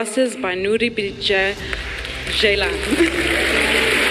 Bosses by Nuri Bilge Ceylan.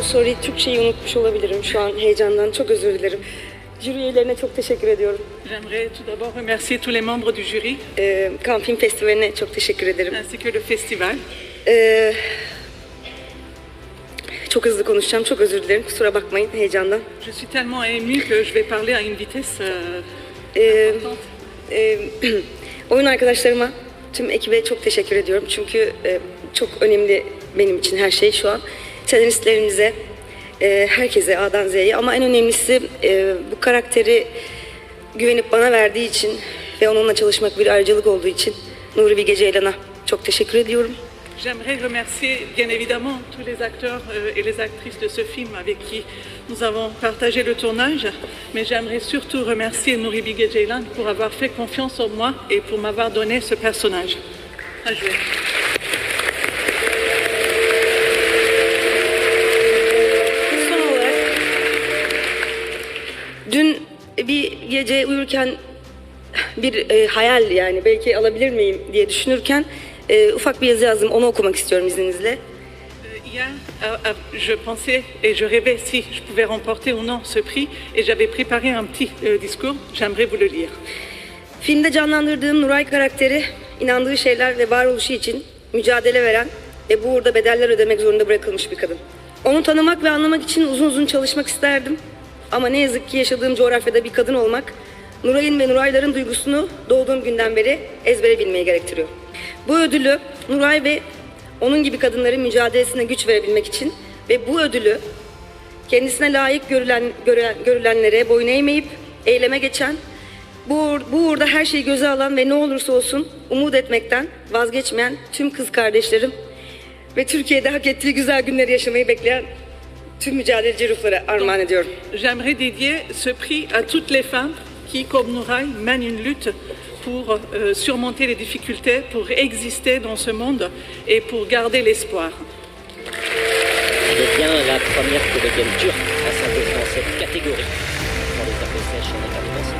So sorry, Türkçeyi unutmuş olabilirim şu an heyecandan. Çok özür dilerim. Jüri üyelerine çok teşekkür ediyorum. J'aimerais tout d'abord remercier tous les membres du jury Ee, Cannes Film Festivali'ne çok teşekkür ederim. ainsi que le festival. Ee, çok hızlı konuşacağım, çok özür dilerim. Kusura bakmayın heyecandan. Je suis tellement émue que je vais parler à une vitesse euh, Ee, importante. e, oyun arkadaşlarıma, tüm ekibe çok teşekkür ediyorum. Çünkü e, çok önemli benim için her şey şu an. Senaristlerimize, e, herkese A'dan Z'ye. Ama en önemlisi e, bu karakteri güvenip bana verdiği için ve onunla çalışmak bir ayrıcalık olduğu için Nuri Bilge Ceylan'a çok teşekkür ediyorum. J'aimerais remercier bien évidemment tous les acteurs euh, et les actrices de ce film avec qui nous avons partagé le tournage, mais j'aimerais surtout remercier Nouri Bilge Ceylan pour avoir fait confiance en moi et pour m'avoir donné ce personnage. À bir gece uyurken bir e, hayal yani belki alabilir miyim diye düşünürken e, ufak bir yazı yazdım. Onu okumak istiyorum izninizle. Euh, Hier, euh, euh, je pensais et je rêvais si je pouvais remporter ou non ce prix et j'avais préparé un petit discours, j'aimerais vous le lire. Filmde canlandırdığım Nuray karakteri inandığı şeyler ve varoluşu için mücadele veren ve bu uğurda bedeller ödemek zorunda bırakılmış bir kadın. Onu tanımak ve anlamak için uzun uzun çalışmak isterdim. Ama ne yazık ki yaşadığım coğrafyada bir kadın olmak, Nuray'ın ve Nurayların duygusunu doğduğum günden beri ezbere bilmeyi gerektiriyor. Bu ödülü Nuray ve onun gibi kadınların mücadelesine güç verebilmek için ve bu ödülü kendisine layık görülen, gören, görülenlere boyun eğmeyip eyleme geçen, bu, bu uğurda her şeyi göze alan ve ne olursa olsun umut etmekten vazgeçmeyen tüm kız kardeşlerim ve Türkiye'de hak ettiği güzel günleri yaşamayı bekleyen tüm mücadeleci ruhlara armağan ediyorum. J'aimerais dédier ce prix à toutes les femmes qui, comme Nouray, mènent une lutte pour euh, surmonter les difficultés, pour exister dans ce monde et pour garder l'espoir. devient la première comédienne turque à s'intégrer dans cette catégorie. Pour les appréciations des